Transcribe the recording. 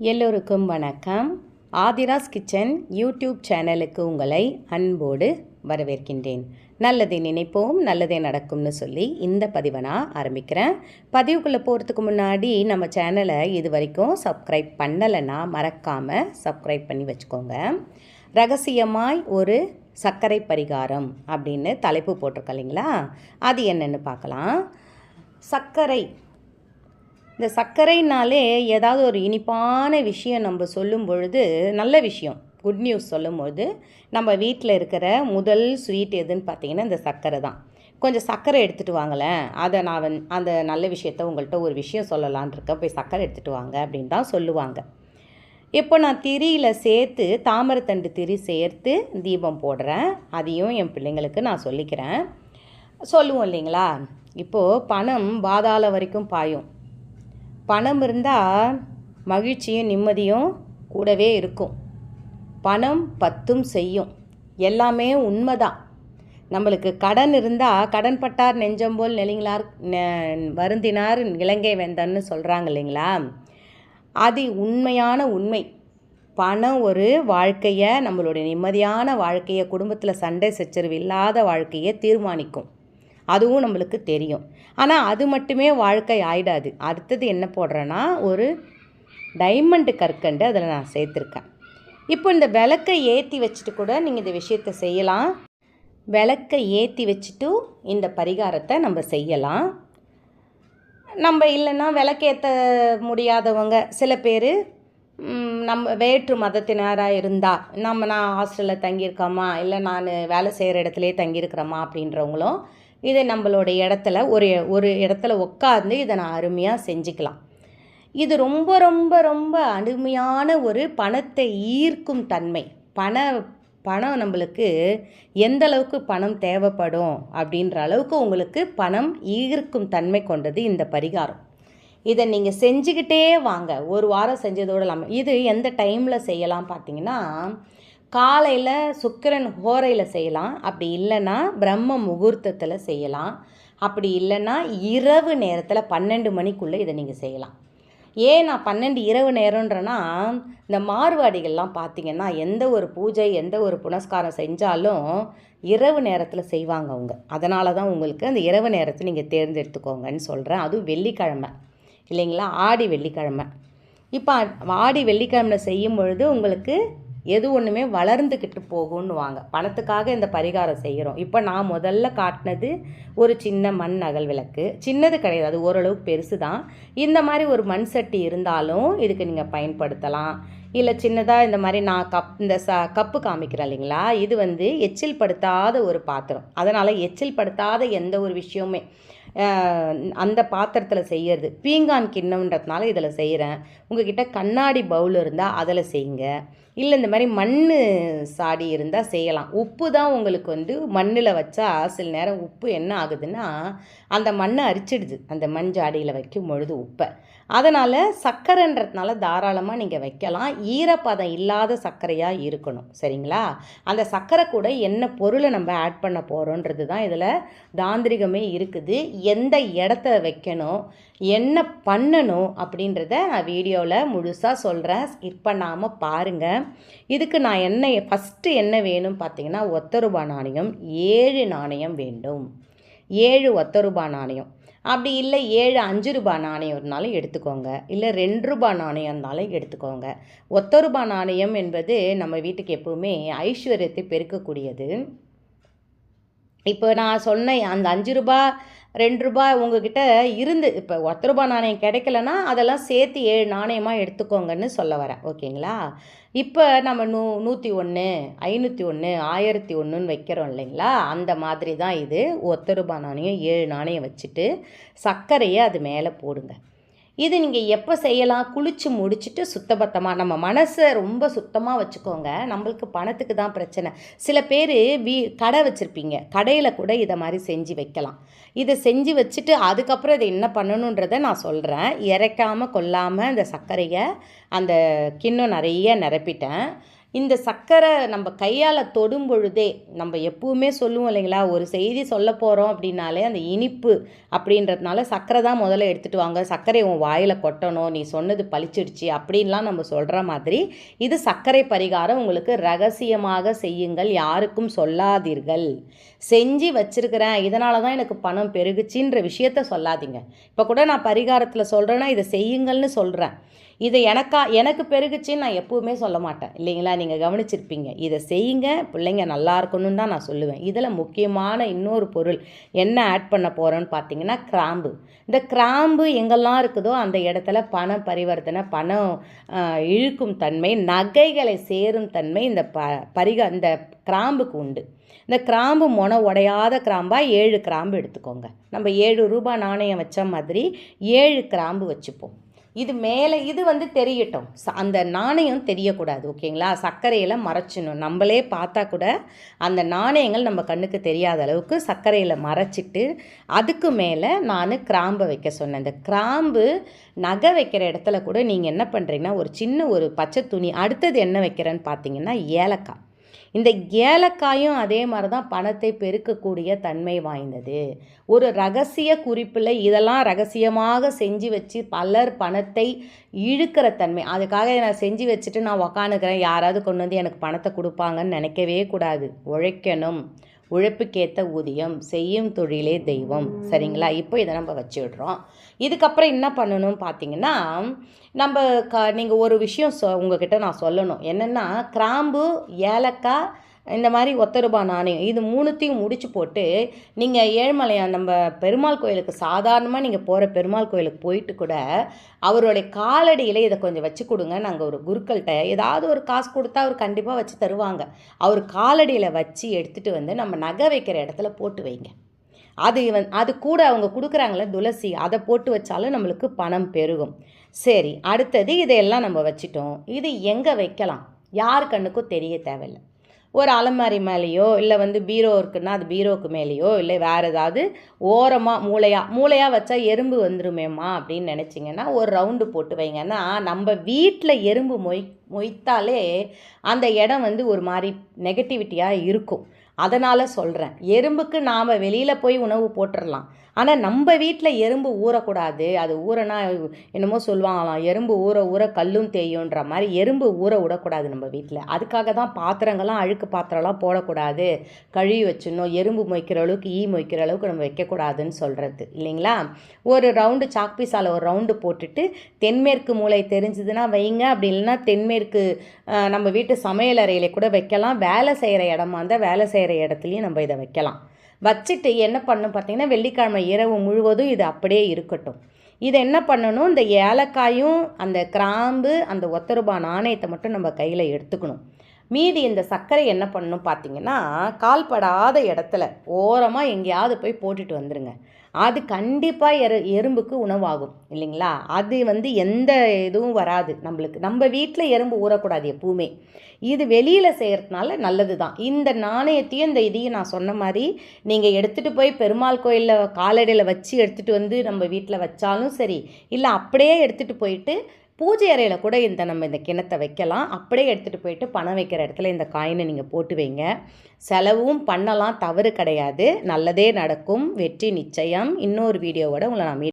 எல்லோருக்கும் வணக்கம். Aadhira's kitchen YouTube சேனலுக்கு உங்களை அன்போடு வரவேற்கின்றேன். நல்லதை நினைப்போம் நல்லதே நடக்கும்னு சொல்லி இந்த பதிவை நான் ஆரம்பிக்கிறேன். பதிவுக்குள்ளே போகிறதுக்கு முன்னாடி நம்ம சேனலை இது வரைக்கும் சப்ஸ்கிரைப் பண்ணலைன்னா மறக்காமல் சப்ஸ்கிரைப் பண்ணி வச்சுக்கோங்க. ரகசியமாய் ஒரு சர்க்கரை பரிகாரம் அப்படின்னு தலைப்பு போட்டிருக்கோம் இல்லைங்களா? அது என்னென்னு பார்க்கலாம். சர்க்கரை இந்த சர்க்கரைனாலே ஏதாவது ஒரு இனிப்பான விஷயம் நம்ம சொல்லும் பொழுது நல்ல விஷயம். குட் நியூஸ் சொல்லும்பொழுது நம்ம வீட்டில் இருக்கிற முதல் ஸ்வீட் எதுன்னு பார்த்தீங்கன்னா இந்த சர்க்கரை தான். கொஞ்சம் சர்க்கரை எடுத்துகிட்டு வாங்களேன். அதை நான் வந் அந்த நல்ல விஷயத்த உங்கள்கிட்ட ஒரு விஷயம் சொல்லலான் இருக்கேன். போய் சர்க்கரை எடுத்துகிட்டு வாங்க அப்படின்னு தான் சொல்லுவாங்க. இப்போ நான் திரியில் சேர்த்து தாமரைத்தண்டு திரி சேர்த்து தீபம் போடுறேன். அதையும் என் பிள்ளைங்களுக்கு நான் சொல்லிக்கிறேன். சொல்லுவோம் இல்லைங்களா? இப்போது பணம் பாதாள வரைக்கும் பாயும். பணம் இருந்தால் மகிழ்ச்சியும் நிம்மதியும் கூடவே இருக்கும். பணம் பத்தும் செய்யும். எல்லாமே உண்மைதான். நம்மளுக்கு கடன் இருந்தால் கடன் பட்டார் நெஞ்சம் நெலிங்களார் நெ- வருந்தினார் இலங்கை வேந்தன்னு சொல்கிறாங்க இல்லைங்களா? அது உண்மையான உண்மை. பணம் ஒரு வாழ்க்கையை நம்மளுடைய நிம்மதியான வாழ்க்கையை குடும்பத்தில் சண்டை சச்சரவு இல்லாத வாழ்க்கையை தீர்மானிக்கும். அதுவும் நம்மளுக்கு தெரியும். ஆனால் அது மட்டுமே வாழ்க்கை ஆயிடாது. அடுத்தது என்ன போடுறேன்னா ஒரு டைமண்டு கற்கண்டு அதில் நான் சேர்த்துருக்கேன். இப்போ இந்த விளக்கை ஏற்றி வச்சுட்டு கூட நீங்கள் இந்த விஷயத்தை செய்யலாம். விளக்கை ஏற்றி வச்சுட்டு இந்த பரிகாரத்தை நம்ம செய்யலாம். நம்ம இல்லைன்னா விளக்கேற்ற முடியாதவங்க சில பேர் நம்ம வேற்று மதத்தினராக இருந்தால் நம்ம நான் ஹாஸ்டலில் தங்கியிருக்கோமா இல்லை நான் வேலை செய்கிற இடத்துலையே தங்கியிருக்கிறோமா அப்படின்றவங்களும் இதை நம்மளோட இடத்துல ஒரு ஒரு இடத்துல உட்காந்து இதை நான் அருமையாக செஞ்சுக்கலாம். இது ரொம்ப ரொம்ப ரொம்ப அருமையான ஒரு பணத்தை ஈர்க்கும் தன்மை. பண பணம் நம்மளுக்கு எந்த அளவுக்கு பணம் தேவைப்படும் அப்படின்ற அளவுக்கு உங்களுக்கு பணம் ஈர்க்கும் தன்மை கொண்டது இந்த பரிகாரம். இதை நீங்கள் செஞ்சுக்கிட்டே வாங்க. ஒரு வாரம் செஞ்சதோடு இல்லாமல் இது எந்த டைமில் செய்யலாம் பார்த்தீங்கன்னா காலையில் சுக்கிரன் ஹோரையில் செய்யலாம். அப்படி இல்லைன்னா பிரம்ம முகூர்த்தத்தில் செய்யலாம். அப்படி இல்லைன்னா இரவு நேரத்தில் பன்னெண்டு மணிக்குள்ளே இதை நீங்கள் செய்யலாம். ஏன் நான் பன்னெண்டு இரவு நேரம்ன்றனா இந்த மார்வாடிகள்லாம் பார்த்தீங்கன்னா எந்த ஒரு பூஜை எந்த ஒரு புனஸ்காரம் செஞ்சாலும் இரவு நேரத்தில் செய்வாங்க அவங்க. அதனால தான் உங்களுக்கு அந்த இரவு நேரத்தை நீங்கள் தேர்ந்தெடுத்துக்கோங்கன்னு சொல்கிறேன் அதுவும் வெள்ளிக்கிழமை. இல்லைங்களா? ஆடி வெள்ளிக்கிழமை. இப்போ ஆடி வெள்ளிக்கிழமை செய்யும் பொழுது உங்களுக்கு எது ஒன்றுமே வளர்ந்துக்கிட்டு போகும்னு வாங்க பணத்துக்காக இந்த பரிகாரம் செய்கிறோம் இப்போ நான் முதல்ல காட்டினது ஒரு சின்ன மண் அகல் விளக்கு. சின்னது கிடையாது. அது ஓரளவுக்கு பெருசு தான் இந்த மாதிரி ஒரு மண் சட்டி இருந்தாலும் இதுக்கு நீங்கள் பயன்படுத்தலாம். இல்லை சின்னதாக இந்த மாதிரி நான் கப் இந்த ச கப்பு காமிக்கிறேன் இல்லைங்களா? இது வந்து எச்சில் படுத்தாத ஒரு பாத்திரம். அதனால் எச்சில் படுத்தாத எந்த ஒரு விஷயமே அந்த பாத்திரத்தில் செய்யறது. பீங்கான் கிண்ணம்ன்றதுனால இதில் செய்கிறேன் உங்ககிட்ட கண்ணாடி பவுல் இருந்தால் அதில் செய்யுங்க. இல்லை இந்த மாதிரி மண் சாடி இருந்தால் செய்யலாம். உப்பு தான் உங்களுக்கு வந்து மண்ணில் வச்சா சில நேரம் உப்பு என்ன ஆகுதுன்னா அந்த மண்ணை அரிச்சிடுது. அந்த மண் ஜாடியில் வைக்கும் பொழுது உப்பை. அதனால் சர்க்கரைன்றதுனால தாராளமாக நீங்கள் வைக்கலாம். ஈரப்பதம் இல்லாத சர்க்கரையாக இருக்கணும். சரிங்களா? அந்த சர்க்கரை கூட என்ன பொருளை நம்ம ஆட் பண்ண போகிறோன்றது தான் இதில் தாந்திரிகமே இருக்குது. எந்த இடத்த வைக்கணும் என்ன பண்ணணும் அப்படின்றத நான் வீடியோவில் முழுசாக சொல்கிறேன் ஸ்கிப் பண்ணாமல் பாருங்கள் இதுக்கு நான் என்ன ஃபஸ்ட்டு என்ன வேணும் பார்த்தீங்கன்னா ஒத்த ரூபா நாணயம் ஏழு நாணயம் வேண்டும். ஏழு ஒத்த ரூபா நாணயம். அப்படி இல்லை ஏழு அஞ்சு ரூபாய் நாணயம் இருந்தாலும் எடுத்துக்கோங்க. இல்லை ரெண்டு ரூபா நாணயம் இருந்தாலும் எடுத்துக்கோங்க. ஒத்த ரூபா நாணயம் என்பது நம்ம வீட்டுக்கு எப்பவுமே ஐஸ்வர்யத்தை பெருக்கக்கூடியது. இப்போ நான் சொன்னேன் அந்த அஞ்சு ரூபா ரெண்டு ரூபாய் உங்ககிட்ட இருந்து இப்போ ஒத்த ரூபாய் நாணயம் கிடைக்கலனா அதெல்லாம் சேர்த்து ஏழு நாணயமாக எடுத்துக்கோங்கன்னு சொல்ல வரேன். ஓகேங்களா? இப்போ நம்ம நூ நூற்றி ஒன்று ஐநூற்றி ஒன்று ஆயிரத்தி ஒன்றுன்னு வைக்கிறோம் இல்லைங்களா? அந்த மாதிரி தான் இது. ஒத்த ரூபாய் நாணயம் ஏழு நாணயம் வச்சுட்டு சர்க்கரையை அது மேலே போடுங்க. இது நீங்கள் எப்போ செய்யலாம்? குளித்து முடிச்சுட்டு சுத்தபத்தமாக நம்ம மனசை ரொம்ப சுத்தமாக வச்சுக்கோங்க. நம்மளுக்கு பணத்துக்கு தான் பிரச்சனை. சில பேர் வீ கடை வச்சுருப்பீங்க. கடையில் கூட இதை மாதிரி செஞ்சு வைக்கலாம். இதை செஞ்சு வச்சுட்டு அதுக்கப்புறம் இதை என்ன பண்ணணுன்றதை நான் சொல்கிறேன் இறைக்காமல் கொல்லாமல் இந்த சர்க்கரையை அந்த கிண்ணம் நிறைய நிரப்பிட்டேன். இந்த சர்க்கரை நம்ம கையால் தொடும் பொழுதே நம்ம எப்பவுமே சொல்லுவோம் இல்லைங்களா? ஒரு செய்தி சொல்ல போகிறோம் அப்படின்னாலே அந்த இனிப்பு அப்படின்றதுனால சர்க்கரை தான் முதல்ல எடுத்துகிட்டு வாங்க. சர்க்கரை உன் வாயில் கொட்டணும். நீ சொன்னது பளிச்சிடுச்சு அப்படின்லாம் நம்ம சொல்கிற மாதிரி இது சர்க்கரை பரிகாரம். உங்களுக்கு ரகசியமாக செய்யுங்கள். யாருக்கும் சொல்லாதீர்கள். செஞ்சு வச்சுருக்கிறேன். இதனால தான் எனக்கு பணம் பெருகுச்சின்ற விஷயத்த சொல்லாதீங்க. இப்போ கூட நான் பரிகாரத்தில் சொல்கிறேன்னா இதை செய்யுங்கள்னு சொல்கிறேன் இது எனக்கா எனக்கு பெருகுச்சின்னு நான் எப்பவுமே சொல்ல மாட்டேன். இல்லைங்களா? நீங்கள் கவனிச்சிருப்பீங்க. இதை செய்யுங்க பிள்ளைங்க நல்லா இருக்கணும்னு தான் நான் சொல்லுவேன். இதில் முக்கியமான இன்னொரு பொருள் என்ன ஆட் பண்ண போகிறோன்னு பார்த்தீங்கன்னா கிராம்பு. இந்த கிராம்பு எங்கெல்லாம் இருக்குதோ அந்த இடத்துல பண பரிவர்த்தனை பணம் இழுக்கும் தன்மை நகைகளை சேரும் தன்மை இந்த ப பரிக இந்த கிராம்புக்கு உண்டு. இந்த கிராம்பு மொன உடையாத கிராம்பாக ஏழு கிராம்பு எடுத்துக்கோங்க. நம்ம ஏழு ரூபாய் நாணயம் வச்ச மாதிரி ஏழு கிராம்பு வச்சுப்போம். இது மேலே இது வந்து தெரியட்டும். ச- அந்த நாணயம் தெரியக்கூடாது ஓகேங்களா? சர்க்கரையில் மறைச்சிடணும். நம்மளே பார்த்தா கூட அந்த நாணயங்கள் நம்ம கண்ணுக்கு தெரியாத அளவுக்கு சர்க்கரையில் மறைச்சிட்டு அதுக்கு மேலே நான் கிராம்பை வைக்க சொன்னேன். இந்த கிராம்பு நகை வைக்கிற இடத்துல கூட நீங்கள் என்ன பண்ணுறீங்கன்னா ஒரு சின்ன ஒரு பச்சை துணி அடுத்தது என்ன வைக்கிறேன்னு பார்த்தீங்கன்னா ஏலக்காய். இந்த ஏலக்காயும் அதே மாதிரி தான் பணத்தை பெருக்கக்கூடிய தன்மை வாய்ந்தது. ஒரு ரகசிய குறிப்பில் இதெல்லாம் ரகசியமாக செஞ்சு வச்சு பலர் பணத்தை இழுக்கிற தன்மை. அதுக்காக நான் செஞ்சு வச்சுட்டு நான் உக்காந்துக்கிறேன். யாராவது கொண்டு வந்து எனக்கு பணத்தை கொடுப்பாங்கன்னு நினைக்கவே கூடாது. உழைக்கணும். உழைப்புக்கேற்ற ஊதியம் செய்யும் தொழிலே தெய்வம். சரிங்களா? இப்போ இதை நம்ம வச்சு விடுறோம் இதுக்கப்புறம் என்ன பண்ணணும்னு பார்த்தீங்கன்னா நம்ம க நீங்கள் ஒரு விஷயம் சொ உங்ககிட்ட நான் சொல்லணும். என்னென்னா கிராம்பு ஏலக்காய் இந்த மாதிரி ஒத்த ரூபாய் நாணயம். இது மூணுத்தையும் முடிச்சு போட்டு நீங்கள் ஏழ்மலையா நம்ம பெருமாள் கோயிலுக்கு சாதாரணமாக நீங்கள் போகிற பெருமாள் கோயிலுக்கு போயிட்டு கூட அவருடைய காலடியில் இதை கொஞ்சம் வச்சு கொடுங்க. நாங்கள் ஒரு குருக்கள்கிட்ட ஏதாவது ஒரு காசு கொடுத்தா அவர் கண்டிப்பாக வச்சு தருவாங்க. அவர் காலடியில் வச்சு எடுத்துகிட்டு வந்து நம்ம நகை வைக்கிற இடத்துல போட்டு வைங்க. அது வந் அது கூட அவங்க கொடுக்குறாங்களே துளசி அதை போட்டு வச்சாலும் நம்மளுக்கு பணம் பெருகும். சரி அடுத்தது இதையெல்லாம் நம்ம வச்சிட்டோம். இது எங்கே வைக்கலாம்? யார் கண்ணுக்கும் தெரிய தேவையில்லை. ஒரு அலமாரி மேலேயோ இல்லை வந்து பீரோ இருக்குன்னா அது பீரோவுக்கு மேலேயோ இல்லை வேறு ஏதாவது ஓரமாக மூளையாக மூளையாக வச்சா எறும்பு வந்துருமேம்மா அப்படின்னு நினச்சிங்கன்னா ஒரு ரவுண்டு போட்டு வைங்கன்னா நம்ம வீட்டில் எறும்பு மொய் மொய்த்தாலே அந்த இடம் வந்து ஒரு மாதிரி நெகட்டிவிட்டியாக இருக்கும். அதனால் சொல்கிறேன் எறும்புக்கு நாம் வெளியில் போய் உணவு போட்டுடலாம் ஆனால் நம்ம வீட்டில் எறும்பு ஊறக்கூடாது. அது ஊறனா என்னமோ சொல்லுவாங்களாம் எறும்பு ஊற ஊற கல்லும் தேயுன்ற மாதிரி எறும்பு ஊற விடக்கூடாது நம்ம வீட்டில் அதுக்காக தான் பாத்திரங்கள்லாம் அழுக்கு பாத்திரம்லாம் போடக்கூடாது. கழுவி வச்சிடணும். எறும்பு மொய்க்கிற அளவுக்கு ஈ மொய்க்கிற அளவுக்கு நம்ம வைக்கக்கூடாதுன்னு சொல்கிறது இல்லைங்களா? ஒரு ரவுண்டு சாக்பீஸால் ஒரு ரவுண்டு போட்டுட்டு தென்மேற்கு மூளை தெரிஞ்சதுன்னா வைங்க. அப்படி இல்லைன்னா தென்மேற்கு அஹ், நம்ம வீட்டு சமையல் கூட வைக்கலாம். வேலை செய்கிற இடமா இருந்தால் வேலை செய்கிற இடத்துலையும் நம்ம இதை வைக்கலாம். வச்சுட்டு என்ன பண்ணணும் பார்த்தீங்கன்னா வெள்ளிக்கிழமை இரவு முழுவதும் இது அப்படியே இருக்கட்டும். இதை என்ன பண்ணணும்? இந்த ஏலக்காயும் அந்த கிராம்பு அந்த ஒத்த ரூபாய் நாணயத்தை மட்டும் நம்ம கையில் எடுத்துக்கணும். மீதி இந்த சர்க்கரை என்ன பண்ணணும் பார்த்தீங்கன்னா கால்படாத இடத்துல ஓரமாக எங்கேயாவது போய் போட்டுட்டு வந்துடுங்க அது கண்டிப்பாக எரு எறும்புக்கு உணவாகும் இல்லைங்களா? அது வந்து எந்த இதுவும் வராது நம்மளுக்கு. நம்ம வீட்டில் எறும்பு ஊறக்கூடாது எப்பவுமே. இது வெளியில் செய்கிறதுனால நல்லது தான் இந்த நாணயத்தையும் இந்த இதையும் நான் சொன்ன மாதிரி நீங்கள் எடுத்துகிட்டு போய் பெருமாள் கோயிலில் காலடியில் வச்சு எடுத்துகிட்டு வந்து நம்ம வீட்டில் வச்சாலும் சரி இல்லை அப்படியே எடுத்துகிட்டு போயிட்டு பூஜை அறையில் கூட இந்த நம்ம இந்த கிணத்தை வைக்கலாம். அப்படியே எடுத்துகிட்டு போயிட்டு பணம் வைக்கிற இடத்துல இந்த காயினை நீங்கள் போட்டு வைங்க. செலவும் பண்ணலாம் தவறு கிடையாது. நல்லதே நடக்கும். வெற்றி நிச்சயம். இன்னொரு வீடியோவோட உங்களை நான் மீட்